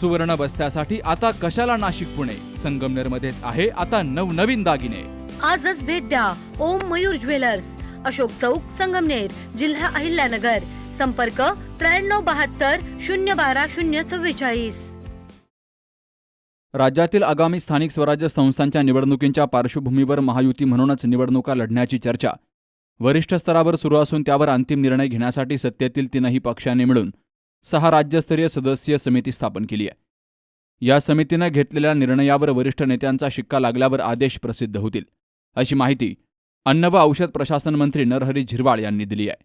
सुवर्ण बस्त्यासाठी आता कशाला नाशिक पुणे? संगमनेर मध्येच आहे आता नवनवीन दागिने. आजच भेट द्या ओम मयूर ज्वेलर्स. अशोक चौक संगमनेर जिल्हा अहिल्यानगर. संपर्क त्र्याण्णव बहात्तर शून्य बारा शून्य चव्वेचाळीस. राज्यातील आगामी स्थानिक स्वराज्य संस्थांच्या निवडणुकींच्या पार्श्वभूमीवर महायुती म्हणूनच निवडणुका लढण्याची चर्चा. वरिष्ठ स्तरावर सुरू असून त्यावर अंतिम निर्णय घेण्यासाठी सत्तेतील तीनही पक्षांनी मिळून सहा राज्यस्तरीय सदस्यीय समिती स्थापन केली आहे. या समितीनं घेतलेल्या निर्णयावर वरिष्ठ नेत्यांचा शिक्का लागल्यावर आदेश प्रसिद्ध होतील अशी माहिती अन्न व औषध प्रशासन मंत्री नरहरी झिरवाळ यांनी दिली आहे.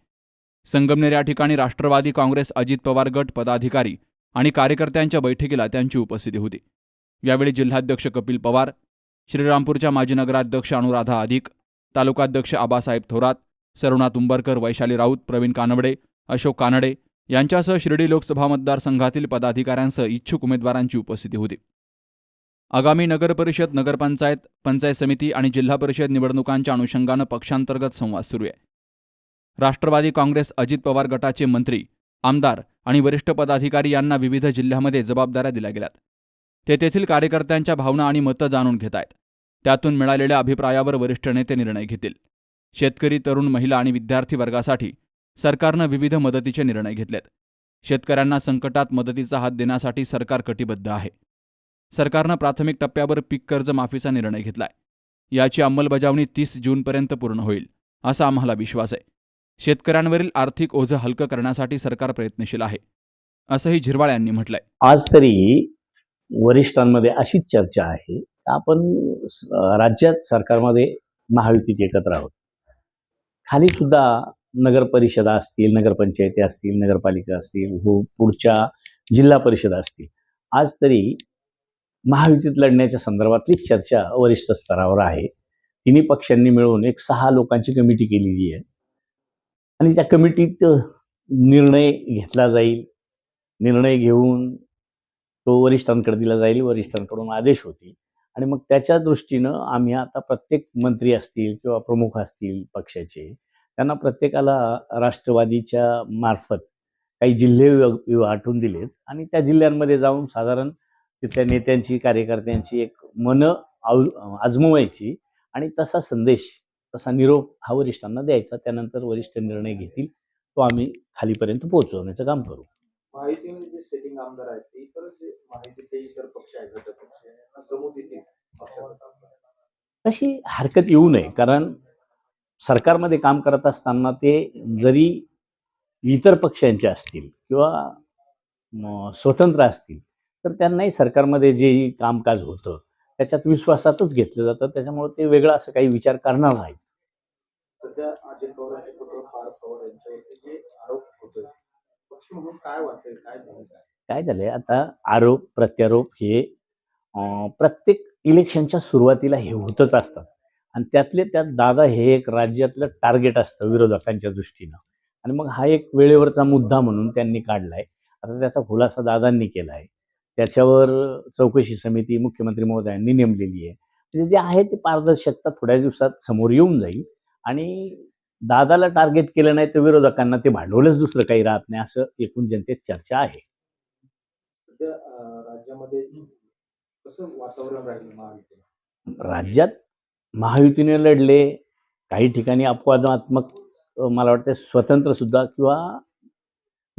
संगमनेर या ठिकाणी राष्ट्रवादी काँग्रेस अजित पवार गट पदाधिकारी आणि कार्यकर्त्यांच्या बैठकीला त्यांची उपस्थिती होती. यावेळी जिल्हाध्यक्ष कपिल पवार श्रीरामपूरच्या माजी नगराध्यक्ष अनुराधा अधिक तालुकाध्यक्ष आबासाहेब थोरात सरुणा तुंबरकर वैशाली राऊत प्रवीण कानवडे अशोक कानडे यांच्यासह शिर्डी लोकसभा मतदारसंघातील पदाधिकाऱ्यांसह इच्छुक उमेदवारांची उपस्थिती होती. आगामी नगरपरिषद नगरपंचायत पंचायत समिती आणि जिल्हा परिषद निवडणुकांच्या अनुषंगानं पक्षांतर्गत संवाद सुरू आहे. राष्ट्रवादी काँग्रेस अजित पवार गटाचे मंत्री आमदार आणि वरिष्ठ पदाधिकारी यांना विविध जिल्ह्यामध्ये जबाबदाऱ्या दिल्या गेल्यात. ते तेथील कार्यकर्त्यांच्या भावना आणि मतं जाणून घेत आहेत. त्यातून मिळालेल्या अभिप्रायावर वरिष्ठ नेते निर्णय घेतील. शेतकरी तरुण महिला आणि विद्यार्थी वर्गासाठी सरकारनं विविध मदतीचे निर्णय घेतलेत. शेतकऱ्यांना संकटात मदतीचा हात देण्यासाठी सरकार कटिबद्ध आहे. सरकारनं प्राथमिक टप्प्यावर पीक कर्ज माफीचा निर्णय घेतलाय. याची अंमलबजावणी तीस जूनपर्यंत पूर्ण होईल असा आम्हाला विश्वास आहे. शेतकऱ्यांवरील आर्थिक ओझं हलकं करण्यासाठी सरकार प्रयत्नशील आहे असंही झिरवाळ यांनी म्हटलंय. आज तरी वरिष्ठांमध्ये अशीच चर्चा आहे आपण राज्यात सरकारमध्ये महायुतीत एकत्र आहोत. खाली सुद्धा नगर परिषदा असतील नगरपंचायती असतील नगरपालिका असतील हो पुढच्या जिल्हा परिषदा असतील. आज तरी महायुतीत लढण्याच्या संदर्भातलीच चर्चा वरिष्ठ स्तरावर आहे. तिन्ही पक्षांनी मिळून एक सहा लोकांची कमिटी केलेली आहे. आणि त्या कमिटीत निर्णय घेतला जाईल. निर्णय घेऊन तो वरिष्ठांकडे दिला जाईल वरिष्ठांकडून आदेश होतील. आणि मग त्याच्या दृष्टीनं आम्ही आता प्रत्येक मंत्री असतील किंवा प्रमुख असतील पक्षाचे त्यांना प्रत्येकाला राष्ट्रवादीच्या मार्फत काही जिल्हे विभागून दिलेत. आणि त्या जिल्ह्यांमध्ये जाऊन साधारण तिथल्या नेत्यांची कार्यकर्त्यांची एक मनं आव आजमवायची आणि तसा संदेश तसा निरोप हा वरिष्ठांना द्यायचा. त्यानंतर वरिष्ठ निर्णय घेतील. तो आम्ही खालीपर्यंत पोहोचवण्याचं काम करू. महायुतीमध्ये जे सेटिंग आमदार आहेत ते इतर जे महायुतीचे इतर पक्ष आहेत घटक पक्ष आहेत, यांना जमू देतील पक्षाचं काम करायला. तशी हरकत येऊ नये कारण सरकारमध्ये काम करत असताना ते जरी इतर पक्षांचे असतील किंवा स्वतंत्र असतील तर त्यांनाही सरकारमध्ये जे कामकाज होतं त्याच्यात विश्वासातच घेतलं जातं. त्याच्यामुळे ते वेगळं असं काही विचार करणार नाहीत. सध्या अजित पवार यांचे पुत्र पार्थ पवार यांच्यावरती जे आरोप होतोय पक्ष म्हणून काय झालंय? आता आरोप प्रत्यारोप हे प्रत्येक इलेक्शनच्या सुरुवातीला हे होतच असतात. आणि त्यातले त्यात दादा हे एक राज्यातलं टार्गेट असतं विरोधकांच्या दृष्टीनं. आणि मग हा एक वेळेवरचा मुद्दा म्हणून त्यांनी काढलाय. आता त्याचा खुलासा दादांनी केला आहे त्याच्यावर चौकशी समिती मुख्यमंत्री महोदयांनी नेमलेली आहे. म्हणजे जे आहे ते पारदर्शकता थोड्या दिवसात समोर येऊन जाईल. आणि दादाला टार्गेट केलं नाही तर विरोधकांना ते भांडवलच दुसरं काही राहत नाही असं एकूण जनतेत चर्चा आहे. राज्यामध्ये कसं वातावरण राज्यात महायुतीने लढले काही ठिकाणी अपवादात्मक मला वाटतं स्वतंत्र सुद्धा किंवा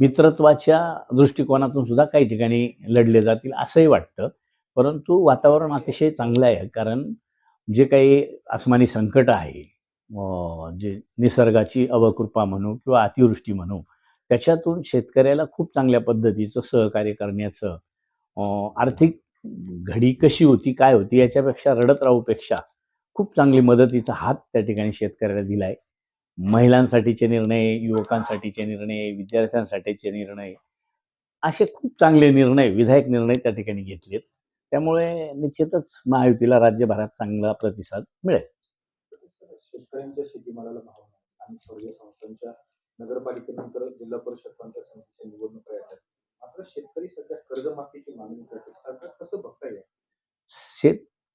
मित्रत्वाच्या दृष्टिकोनातून सुद्धा काही ठिकाणी लढले जातील असंही वाटतं. परंतु वातावरण अतिशय चांगलं आहे कारण जे काही आसमानी संकट आहे जे निसर्गाची अवकृपा म्हणू किंवा अतिवृष्टी म्हणू त्याच्यातून शेतकऱ्याला खूप चांगल्या पद्धतीचं सहकार्य करण्याचं आर्थिक घडी कशी होती काय होती याच्यापेक्षा रडत राहूपेक्षा खूप चांगली मदतीचा हात त्या ठिकाणी शेतकऱ्याला दिलाय. महिलांसाठीचे निर्णय युवकांसाठीचे निर्णय विद्यार्थ्यांसाठीचे निर्णय असे खूप चांगले निर्णय विधायक निर्णय त्या ठिकाणी घेतलेत. त्यामुळे निश्चितच महायुतीला राज्यभरात चांगला प्रतिसाद मिळेल. शेतकऱ्यांच्या शेतीमालाला भाव स्थानिक स्वराज्य संस्थांच्या नगरपालिकेनंतर जिल्हा परिषद पंचायत समितीच्या निवडणुका येतात मात्र शेतकरी सध्या कर्जमाफीची मागणी करते सरकार कसं बघता येईल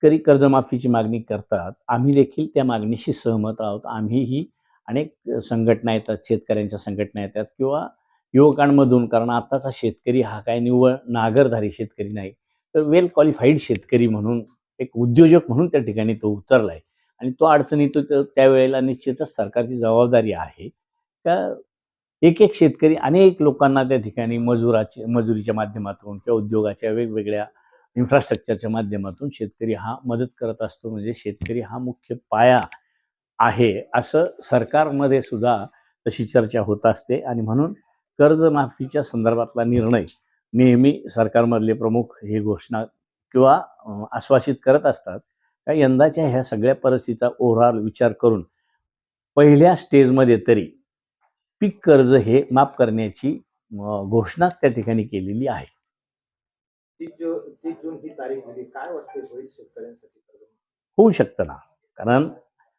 शेतकरी कर्जमाफीची मागणी करतात आम्ही देखील त्या मागणीशी सहमत आहोत. आम्हीही अनेक संघटना येतात शेतकऱ्यांच्या संघटना येतात किंवा युवकांमधून कारण आताचा शेतकरी हा काय निव्वळ नागरधारी शेतकरी नाही तर वेल क्वालिफाईड शेतकरी म्हणून एक उद्योजक म्हणून त्या ठिकाणी तो उतरला आहे आणि तो अडचणीत तो त्यावेळेला निश्चितच सरकारची जबाबदारी आहे. का एक एक शेतकरी अनेक लोकांना त्या ठिकाणी मजुराचे मजुरीच्या माध्यमातून किंवा उद्योगाच्या वेगवेगळ्या इन्फ्रास्ट्रक्चरच्या माध्यमातून शेतकरी हा मदत करत असतो म्हणजे शेतकरी हा मुख्य पाया आहे असं सरकारमध्ये सुद्धा तशी चर्चा होत असते. आणि म्हणून कर्जमाफीच्या संदर्भातला निर्णय नेहमी सरकारमधले प्रमुख हे घोषणा किंवा आश्वासित करत असतात. का यंदाच्या ह्या सगळ्या परिस्थितीचा ओव्हरऑल विचार करून पहिल्या स्टेजमध्ये तरी पीक कर्ज हे माफ करण्याची घोषणाच त्या ठिकाणी केलेली आहे. होऊ शकतं ना. कारण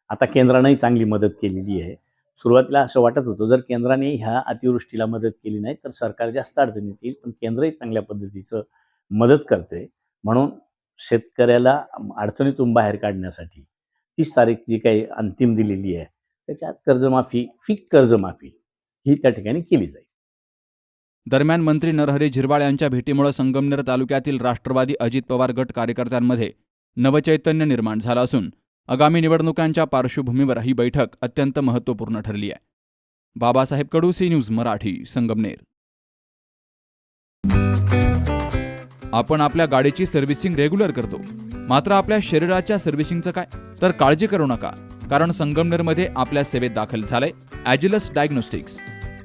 आता केंद्रानेही चांगली मदत केलेली आहे. सुरुवातीला असं वाटत होतं जर केंद्राने ह्या अतिवृष्टीला मदत केली नाही तर सरकार जास्त अडचणीत येईल पण केंद्रही चांगल्या पद्धतीचं मदत करते. म्हणून शेतकऱ्याला अडचणीतून बाहेर काढण्यासाठी तीस तारीख जी काही अंतिम दिलेली आहे त्याच्यात कर्जमाफी फिक कर्जमाफी ही त्या ठिकाणी केली जाईल. दरम्यान मंत्री नरहरी झिरवाळ यांच्या भेटीमुळे संगमनेर तालुक्यातील राष्ट्रवादी अजित पवार गट कार्यकर्त्यांमध्ये नवचैतन्य निर्माण झालं असून आगामी निवडणुकांच्या पार्श्वभूमीवर ही बैठक अत्यंत महत्त्वपूर्ण ठरली आहे. Babasaheb Kadu C news Marathi Sangamner. आपण आपल्या गाडीची सर्व्हिसिंग रेग्युलर करतो. मात्र आपल्या शरीराच्या सर्व्हिसिंगचं काय? तर काळजी करू नका कारण संगमनेरमध्ये आपल्या सेवेत दाखल झालंय Agilus diagnostics.